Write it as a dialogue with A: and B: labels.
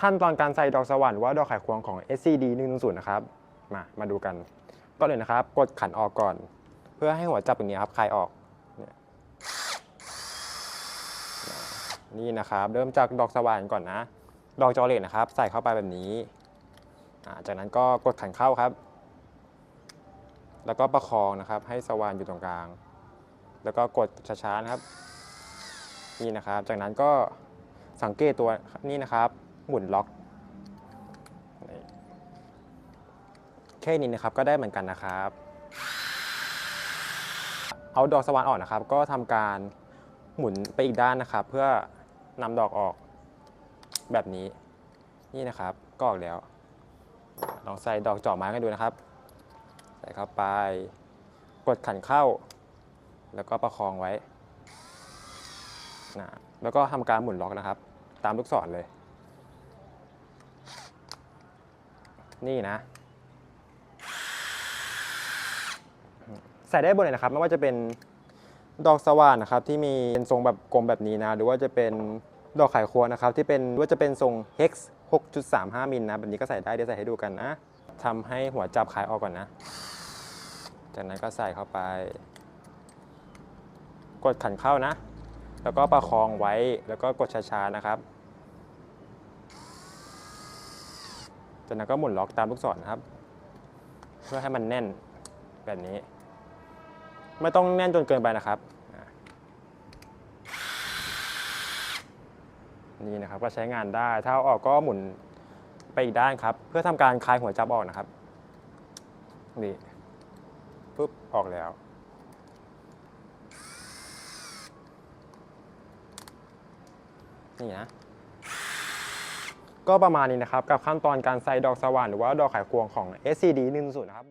A: ขั้นตอนการใส่ดอกสว่านหรือว่าดอกไขควงของ SCD 110นะครับ มา มาดูกันก็เลยนะครับ กดขันออกก่อน เพื่อให้หัวจับตรงนี้ครับคลายออกเนี่ยนี่นะครับ เริ่มจากดอกสว่านก่อนนะ ดอกจอเล็กนะครับ ใส่เข้าไปแบบนี้ จากนั้นก็กดขันเข้าครับ แล้วก็ประคองนะครับ ให้สว่านอยู่ตรงกลาง แล้วก็กดช้าๆนะครับ นี่นะครับ จากนั้นก็สังเกตตัวนี่นะครับ หมุนล็อก แค่นี้นะครับก็ได้เหมือนกันนะครับ เอาดอกสว่านออกนะครับ ก็ทำการหมุนไปอีกด้านนะครับ เพื่อนำดอกออกแบบนี้นี่นะครับก็ออกแล้ว ลองใส่ดอกจาะไม้กันดูนะครับ ใส่เข้าไป กดขันเข้า แล้วก็ประคองไว้นะแล้วก็ทำการหมุนล็อกนะครับ ตามลูกศรเลย นี่นะ ใส่ได้บนเลยนะครับ ไม่ว่าจะเป็นดอกสว่านนะครับ ที่มีเป็นทรงแบบกลมแบบนี้นะ หรือว่าจะเป็นดอกไขควงนะครับ ที่เป็นว่าจะเป็นทรง hex 6.35มิลนะ แบบนี้ก็ใส่ได้เดี๋ยวใส่ให้ดูกันนะทำให้หัวจับคลายออกก่อนนะ จากนั้นก็ใส่เข้าไป กดขันเข้านะ แล้วก็ประคองไว้แล้วก็กดช้าๆนะครับ จากนั้นก็หมุนล็อกตามลูกศรนะครับ เพื่อให้มันแน่นแบบนี้ ไม่ต้องแน่นจนเกินไปนะครับ นี่นะครับก็ใช้งานได้ ถ้าเอาออกก็หมุนไปอีกด้านครับ เพื่อทำการคลายหัวจับออกนะครับ นี่ปุ๊บออกแล้วนี่นะ ก็ประมาณนี้นะครับ กับขั้นตอนการใส่ดอกสว่านหรือว่าดอกไขควงของ SCD 1 0นะครับ